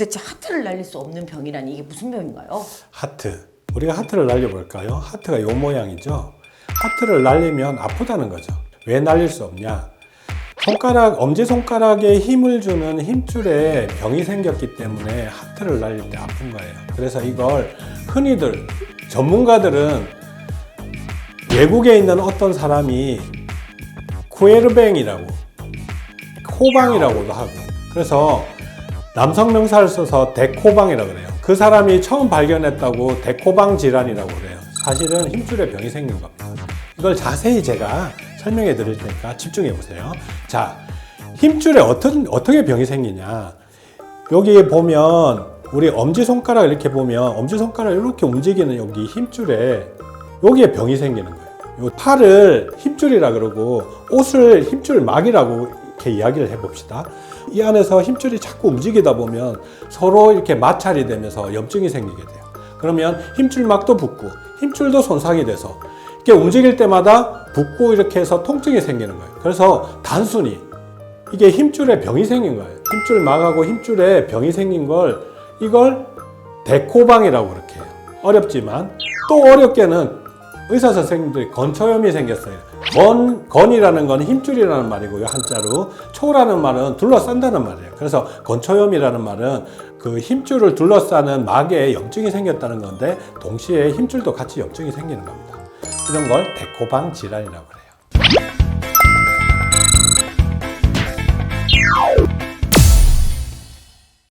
도대체 하트를 날릴 수 없는 병이라니 이게 무슨 병인가요? 하트. 우리가 하트를 날려볼까요? 하트가 요 모양이죠. 하트를 날리면 아프다는 거죠. 왜 날릴 수 없냐? 손가락, 엄지 손가락에 힘을 주는 힘줄에 병이 생겼기 때문에 하트를 날릴 때 아픈 거예요. 그래서 이걸 흔히들 전문가들은 외국에 있는 어떤 사람이 쿠에르뱅이라고 코방이라고도 하고 그래서 남성 명사를 써서 데코방이라고 그래요. 그 사람이 처음 발견했다고 데코방 질환이라고 그래요. 사실은 힘줄에 병이 생긴 겁니다. 이걸 자세히 제가 설명해 드릴 테니까 집중해 보세요. 자, 힘줄에 어떤, 어떻게 병이 생기냐. 여기 보면 우리 엄지손가락 이렇게 보면 엄지손가락 이렇게 움직이는 여기 힘줄에 여기에 병이 생기는 거예요. 요 팔을 힘줄이라 그러고 옷을 힘줄 막이라고 이렇게 이야기를 해봅시다. 이 안에서 힘줄이 자꾸 움직이다 보면 서로 이렇게 마찰이 되면서 염증이 생기게 돼요. 그러면 힘줄막도 붓고 힘줄도 손상이 돼서 이렇게 움직일 때마다 붓고 이렇게 해서 통증이 생기는 거예요. 그래서 단순히 이게 힘줄에 병이 생긴 거예요. 힘줄 막하고 힘줄에 병이 생긴 걸 이걸 데코방이라고 그렇게 해요. 어렵지만 또 어렵게는 의사 선생님들이 건초염이 생겼어요. 건, 건이라는 건 힘줄이라는 말이고요, 한자로. 초라는 말은 둘러싼다는 말이에요. 그래서 건초염이라는 말은 그 힘줄을 둘러싸는 막에 염증이 생겼다는 건데, 동시에 힘줄도 같이 염증이 생기는 겁니다. 이런 걸 데코방 질환이라고 그래요.